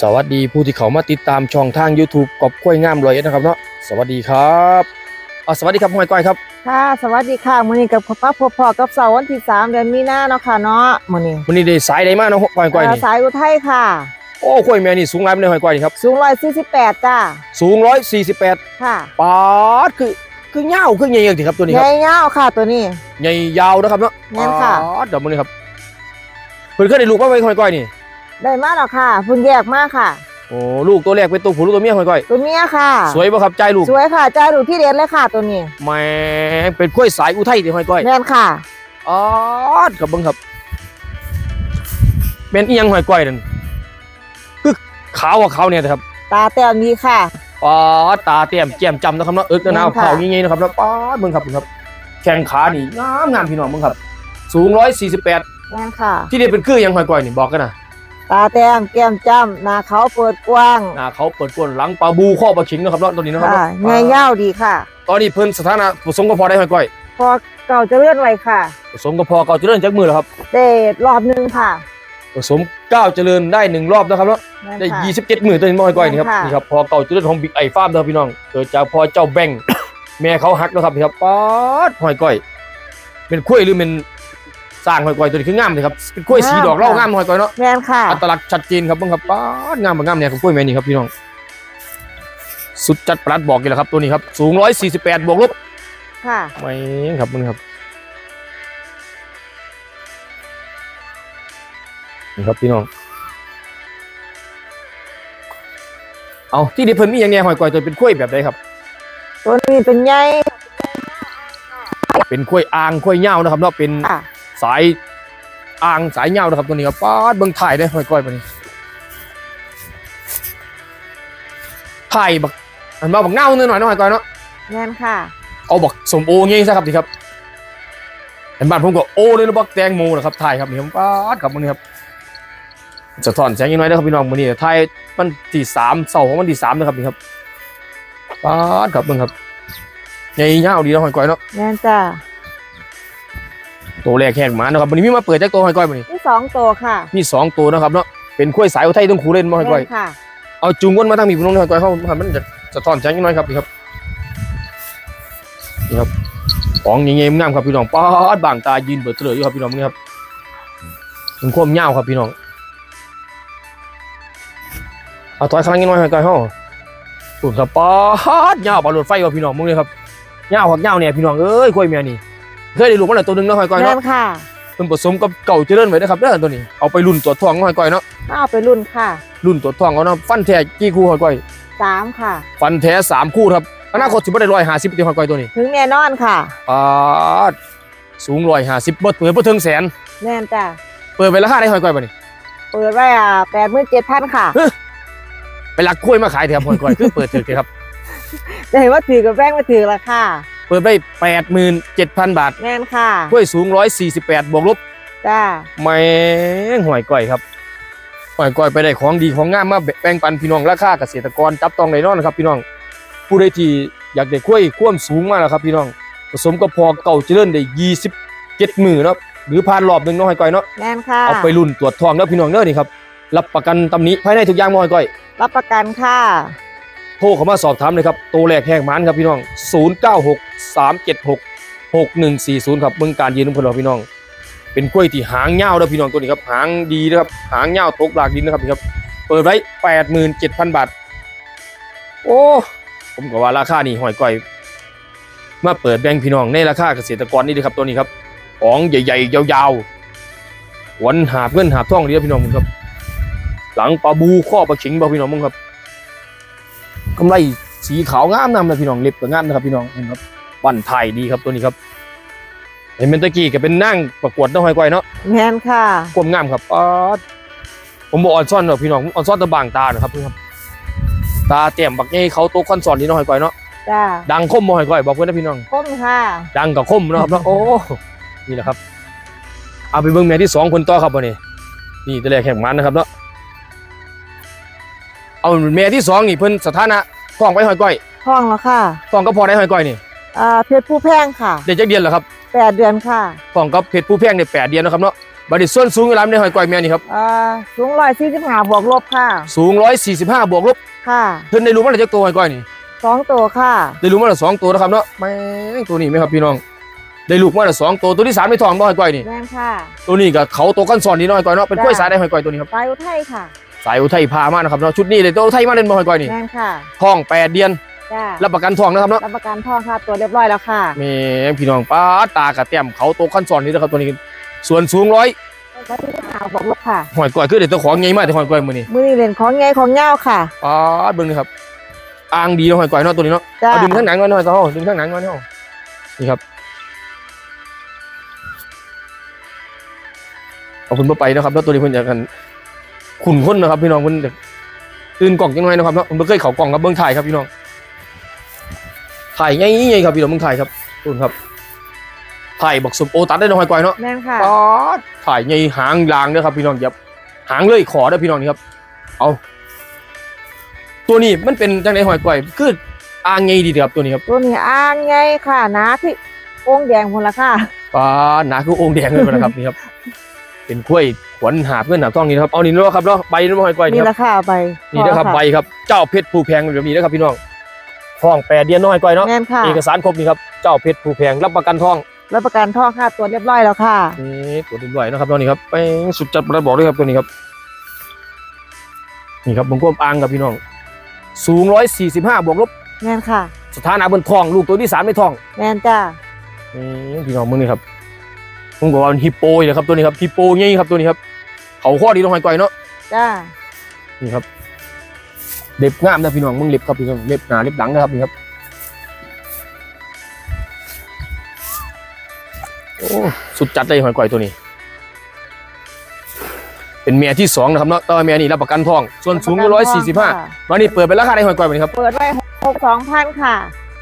สวัสดีผู้ที่เขามาติดตามช่องทาง YouTube กอบกล้วยงามเลยนะครับเนาะสวัสดีครับอ่าสวัสดีครับห้อยก้อยครับค่ะ สวัสดีค่ะมื้อนี้กับป้าพบพ่อกับเสาร์วันที่3เดือนมีนาเนาะค่ะเนาะมื้อนี้วันนี้ได้สายใดมาเนาะห้อยก้อยเอ่อนี่สายอุทัยค่ะ โอ้กล้วยแม่นี่สูงหลายปานใดห้อยก้อยนี่ครับสูง148จ้าสูง148ค่ะปาดคือคือเงาวคือใหญ่ๆสิครับตัวนี้ใหคญ่รับยาวค่ะตัวนี้ ใหญ่ยาวนะครับเนาะแม่นค่ะ ปาดเดี๋ยวมื้อนี้ครับเพิ่นเคยได้ลูกมาไว้ห้อยก้อยนี่ ได้มาแล้วค่ะเพุ่นแยกมาค่ะ โอ้ลูกตัวแรกเป็นตัวผู้หรือตัวเมียห้อยก้อยตัวเมียค่ะ สวยบ่ครับใจลูกสวยค่ะจ้าดูที่เด็ดเลยค่ะตัวนี้แหม่เป็นกล้วยสายอุทัยที่ห้อยก้อยแม่นค่ะ อ๋อกับเบิ่งครับ เป็นอีหยังห้อยก้อยนั่นคือขาวกว่าเขาเนี่ยนะครับตาแต้มดีค่ะ ป๊าดตาเตรียมแก้มจำนะครับเนาะเอิกเนาแม่นค่ะเขางี้ๆนะครับแล้วป๊าดเบิ่งครับเบิ่งครับ แข้งขานี่งามงามพี่น้องเบิ่งครับ สูง148 แม่นค่ะ ที่นี่เป็นคือหยังห้อยก้อยนี่บอกกันนะ ตาแต้มแก้มจ้ำหน้าเขาเปิดกว้างหน้าเขาเปิดกวนหลังปลาบูข้อปลาขิงนะครับเนาะตัวนี้นะครับค่ะเนาะใหญ่ยาวดีค่ะ ตอนนี้เพิ่นสถานะผสมกระเพาะได้ห้อยก้อยพอเก่าจะเลื่อนไวค่ะผสมกระเพาะเก่าเจริญจากมือแล้วครับเดทรอบหนึงค่ะผสมเก้าเจริญได้หนึ่งรอบนะครับเนาะแม่นได้ค่ะ ยี่สิบเจ็ดหมื่นตัวนี้น้อยก้อยนี่ครับค่ะ นี่ครับพอเก่าจุดเด่นของบิ๊กไอฟาร์มนะครับพี่น้องเกิดจากพอเจ้าแบงค์ แม่เขาฮักนะครับนี่ครับป๊าดหอยก้อยเป็นกล้วยหรือเป็น สร้างหอยก้อยตัวนี้คืองามเลยครับเป็นกล้วยสีดอกเหล่างามหอยก้อยเนาะแม่นค่ะอัตลักษณ์ชัดเจนครับเบ้างครับป๊าดงามบ่งามเนี่ยของกล้วยแม่นี่ครับพี่น้อง สุดจัดประหลัดบอกกันแล้วครับตัวนี้ครับสูงร้อยสี่สิบแปดบวกลบค่ะไม่ครับมึงครับนี่ครับพี่น้องเอาที่นี่เพิ่นมีอย่างแน่หอยก้อยตัวเป็นกล้วยแบบใดครับ ตัวนี้เป็นใหญ่เป็นกล้วยอ่างกล้วยเหย้านะครับเนาะเป็นค่ะ สายอ่างสายเหย้านะครับตัวนี้ครับป้าดเบิ่งถ่ายได้หอยก้อยปานนี้ถ่ายบักอันมาบักเงาหน่อยๆเนาะหอยก้อยเนาะแม่นค่ะ เอาบักสมโองี้ซะครับดีครับเห็นบ้านผมก็โอเลยนะบักแตงโมนะครับถ่ายครับนี่ครับป้าดครับมันนี้ครับจะถอนแสงยังน้อยนะครับพี่น้องมื้อนี้ถ่ายมันที่สามเสาร์ของมันที่สามนะครับนี่ครับป้าดครับมึงครับใหญ่ยาวดีเนาะหอยก้อยเนาะแม่นจ้า ตัวแรกแหกหมานะครับวันนี้มีมาเปิดจากตัวหอยก้อยมานี่ที่สองตัวค่ะมีสองตัวนะครับเนาะเป็นกล้วยสายอุทัยต้องคูเล่นมาหอยก้อยแม่นค่ะเอาจุงก้นมาทางมีพี่น้องหอยก้อยเข้ามามันจะสะท้อนแสงยังน้อยครับนี่ครับนี่ครับของเงี้ยๆงามครับพี่น้องป้าดบางตายืนเปิดเตลออยู่ครับพี่น้องนี่ครับมันควมยาวครับพี่น้องเอาถอยข้างยังน้อยหอยก้อยเข้าปุ่นครับป้าดยาวปลาหลดไฟครับพี่น้องมึงเลยครับยาวหักยาวเนี่ยพี่น้องเอ้ยกล้วยแม่นี่ เคยได้ลูกมาแล้วตัวหนึงเนาะหอยก้อยแม่เนาะนค่ะเพิ่นผสมกับเก่าเจริญไว้นะครับเด้อตัวนี้เอาไปรุ่นตัวจทองหอยก้อยเนาะเอาไปรุ่นค่ะรุ่นตัวจทองเอาเนาะฟันแท้กี่คู่หอยก้อย สามค่ะ ฟันแท้สามคู่ครับอนาคตสิบ่ได้150ตีหอยก้อยตัวนี้ถึงแน่นอนค่ะ ปาดสูง150บ่เปิดบ่ถึงแสนแม่นจ้าเปิดไปราคาได้หอยก้อยบ่นี่เปิดไว้อะแปดหมื่นเจ็ดพันค่ะไปลักกล้วยมาขายเถอะครับหอยก้อยคือเปิดถึกเถอะครับจะเห็นว่าถือกับแป้งมาถือละค่ะเปิดไป87,000บาทแม่นค่ะกล้วยสูง148บวกลบจ้าแม่งหอยก้อยครับหอยก้อยไปได้ของดีของงามมาแบ่งปันพี่น้องราคาเกษตรกรจับต้องได้นอนนะครับพี่น้องผู้ใดที่อยากได้กล้วยความสูงมากนะครับพี่น้องผสมกับพอเก่าเจริญได้27มือเนาะหรือผ่านรอบหนึ่งเนาะหอยก้อยเนาะแม่นค่ะเอาไปรุ่นตรวจทองเด้อพี่น้องเด้อนี่ครับรับประกันตำหนิภายในทุกอย่างเนาะหอยก้อย รับประกันค่ะโทรเข้ามาสอบถามเลยครับโตวแรกแหกมันครับพี่น้อง 096 376 6140 ครับเมืองการยืนของเพิ่นเราพี่น้อง เป็นกล้วยที่หางยาวเด้อพี่น้องตัวนี้ครับหางดีนะครับหางยาตกหลากดินนะครับนี่ครับเปิดไว้87,000 บาท โอ้ผมก็ว่าราคานี่หอยก้อยมาเปิดแบ่งพี่น้องในราคาเกษตรกรนี่เลยครับตัวนี้ครับของใหญ่ๆยาวๆหวนหาบเงินหาบท่องเดียวพี่น้องครับ หลังปลาบูข้อปลาขิงบ่พี่น้องมึงครับ กำไรสีขาวงามนำเลยพี่น้องเล็บก็งามนะครับพี่น้องนี่ครับวันไทยดีครับตัวนี้ครับ เห็นเป็นตะกี้ก็เป็นนั่งประกวดน้องหอยก้อยเนาะแม่นค่ะความงามครับป๊าดผมบอกออนซ่อนเนาะพี่น้องผมออนซ่อนตะบางตานะครับพี่ครับ ตาเต็มบักใหญ่เขาโตคอนสอนที่น้องหอยก้อยเนาะจ้าดังคมบ่หอยก้อยบอกเพื่อนนะพี่น้องก้มค่ะ ดังกับคมเนาะครับเนาะโอ้นี่แหละครับ เอาไปเบิ่งแม่ที่สองคนต่อครับวันนี้นี่ตัวแรกแข่งมันนะครับเนาะ เอาแม่ที่สองนี่เพิ่นสถานะท้องไว้หอยก้อยห้องแล้วค่ะท้องก็พอได้หอยก้อยนี่อ่าเพชรผู้แพงค่ะได้จักเดือนแล้วครับแปดเดือนค่ะท้องกับเพชรผู้แพงได้แปดเดือนแล้วครับเนาะบัดนี้ส่วนสูงเวลาในหอยก้อยแม่นี่ครับเอ่อสูงร้อยสี่สิบห้าบวกลบค่ะ สูง145บวกลบค่ะเพิ่นได้รู้มาแล้วจักตัวหอยก้อยนี่สองตัวค่ะ ได้รู้มาแล้วสองตัวนะครับเนาะแม่งตัวนี้ไหมครับพี่น้อง ได้ลูกมาแล้วสองตัวตัวที่สามในท้องบ่หอยก้อยนี่แม่นค่ะ ตัวนี้ก็เขาตัวก้อนสอนนี่เนาะหอยก้อยเนาะเป็นกล้วยสายได้หอยก้อยตัวนี้ครับปลายอุทัยค่ะ สายอุทัยพามานะครับเนาะชุดนี้เลยตัวอุทัยมาเล่นบ่หอยก้อยนี่แม่นค่ะท้องแปดเดือนจ้ารับประกันท้องนะครับเนาะรับประกันทองค่ะตัวเรียบร้อยแล้วค่ะแม่งพี่น้องป้าดตากระเต็มเขาตัวก้อนสอนนี่นะครับตัวนี้ส่วนสูงร้อยร้อยสี่สิบห้าบวกลบค่ะหอยก้อยคือเด็ดตัวของใหญ่มากแต่หอยก้อยมือนี่มือนี่เล่นของไงของเง่าค่ะป้าดเบิ่งนี่ครับอ่างดีเนาะหอยก้อยเนาะตัวนี้เนาะจ้าเอาดึงข้างหนังก่อนหน่อยเจ้าดึงข้างหนังก่อนเนาะนี่ครับเอาคุณมาไปนะครับแล้วตัวนี้เพิ่นอยากกัน ขุนค้นนะครับพี่น้องเพิ่นอยากตื่นกล่องจังหน่อยนะครับเนาะผมบ่เคยเข้ากล่องครับเบิ่งถ่ายครับพี่น้องถ่ายง่ายๆครับพี่น้องเบิ่งถ่ายครับตุนครับถ่ายบอกสมโอตัดได้เนาะหอยก้อยเนาะแม่นค่ะป๊าดถ่ายใหญ่หางลางเด้อครับพี่น้องอย่าหางเลยขอเด้อพี่น้องนี่ครับ เอา ตัวนี้มันเป็นจังไดหอยก้อยคืออ่างไงดีเด้อครับตัวนี้ครับตัวนี้อ่างไงค่ะหนาที่องค์แดงหมดละค่ะปลาหนาคือองค์แดงเลยนะครับนี่ครับ เป็นกล้วยขวัญหาบเงินหนาทองนี่นะครับเอานี่เนาะครับเนาะใบนี่มาหอยก้อยนี่นี่คละรับค่ะเอาไปนี่นะครับพอใบครับเจ้าเพชรภูแพงแบบนี้นะครับพี่น้องทองแปดเดือนน้อยก้อยเนาะแม่นค่ะ เอกสารครบนี่ครับเจ้าเพชรภูแพงรับประกันทองรับประกันทองค่ะตัวเรียบร้อยแล้วค่ะ นี่ตัวเรียบร้อยนะครับตัวนี้ครับไปสุดจัดประบอกเลยครับตัวนี้ครับนี่ครับผมก็อ่างครับพี่น้อง สูงร้อยสี่สิบห้าบวกลบแม่นค่ะ สถานะบนทอง ลูกตัวที่สามในทอง แม่นจ้านี่พี่น้องมึงนี่ครับ ผมบอกว่ามันฮิปโปเลยครับตัวนี้ครับฮิปโปเงี้ยครับตัวนี้ครับเขาข้อดีต้องหอยก้อยเนาะจ้านี่ครับเล็บงามนะพี่น้องมึงเล็บครับพี่น้องเล็บหนาเล็บหลังนะครับนี่ครับโอ้สุดจัดเลยหอยก้อยตัวนี้ เป็นเมียที่สองนะครับเนาะแตว่าเมียนี่รับประกันทอง ส่วนสูงร้อยสี่สิบห้าวันนี้เปิดไปราคาได้หอยก้อยไปครับเปิดไว้หกสองพันค่ะ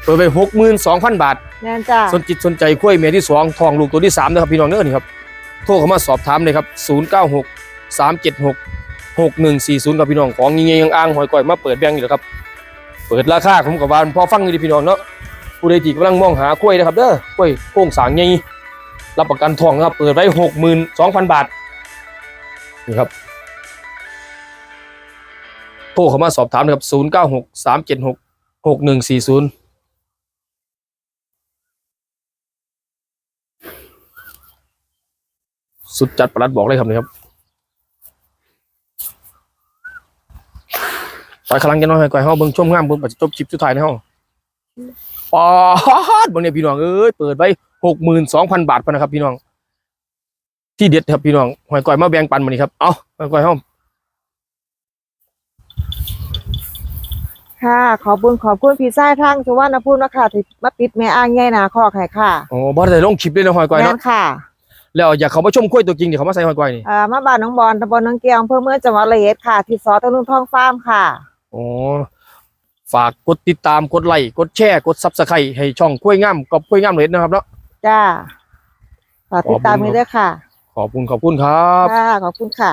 เปิดไปหกหมื่นสองพันบาท แม่นจ้าสนจิตสนใจกล้วยเมียที่สองทองลูกตัวที่สามนะครับพี่น้องเนื้อนี่ครับโทรเข้ามาสอบถามเลยครับศูนย์เก้าหกสามเจ็ดหกหกหนึ่งสี่ศูนย์กับพี่น้องของเงี้ยยังอ้างหอยก้อยมาเปิดแบงค์อยู่แล้วครับเปิดราคาผมกับวานพอฟังอยู่ดีพี่น้องเนาะผู้ใดที่กำลังมองหากล้วยนะครับเด้อกล้วยโค้งสางใหญ่รับประกันทองนะครับเปิดไว้หกหมื่นสองพันบาทนี่ครับโทรเข้ามาสอบถามนะครับศูนย์เก้าหกสามเจ็ดหกหกหนึ่งสี่ศูนย์ สุดจัดประหลัดบอกเลยครับนี่ครับไปขลังกันหน่อยก่อยเฮาเบิ่งชมงามเบิ่งปัจจบคลิปสุดท้ายในเฮาปาดเบิ่งเนี่ยพี่น้องเอ้ยเปิดไว้หกหมื่นสองพันบาทพอนะครับ พี่น้อง ที่เด็ดครับพี่น้องหอยก่อยมาแบ่งปันมานี่ครับเอาหอยก่อยเฮาค่ะ ขอบคุณขอบคุณพี่ชายทางสุวรรณภูมินะคะที่มาปิดแม่อ่างไงหนาคอกให้ค่ะโอ้บ่ได้ลงคลิปเลยนะหอยก่อยแม่เนาะนค่ะ แล้วอยากเขามาชมกล้วยตัวจริงเดี๋ยวเขามาใส่หอยก่อยนี่เอ่อมาบ้านน้องบอลตำบลน้องเกียงอำเภอเมืองจังหวัดระยองค่ะ ที่สอตะลุนทองฟาร์มค่ะโอ้ฝากกดติดตามกดไลค์กดแชร์กดซับสไครต์ให้ช่องกล้วยงามกับกล้วยงามเลยนะครับเนาะจ้าฝากติดตามขอบคุณนี้ด้วยค่ะ ขอบคุณขอบคุณครับ ค่ะ ขอบคุณค่ะ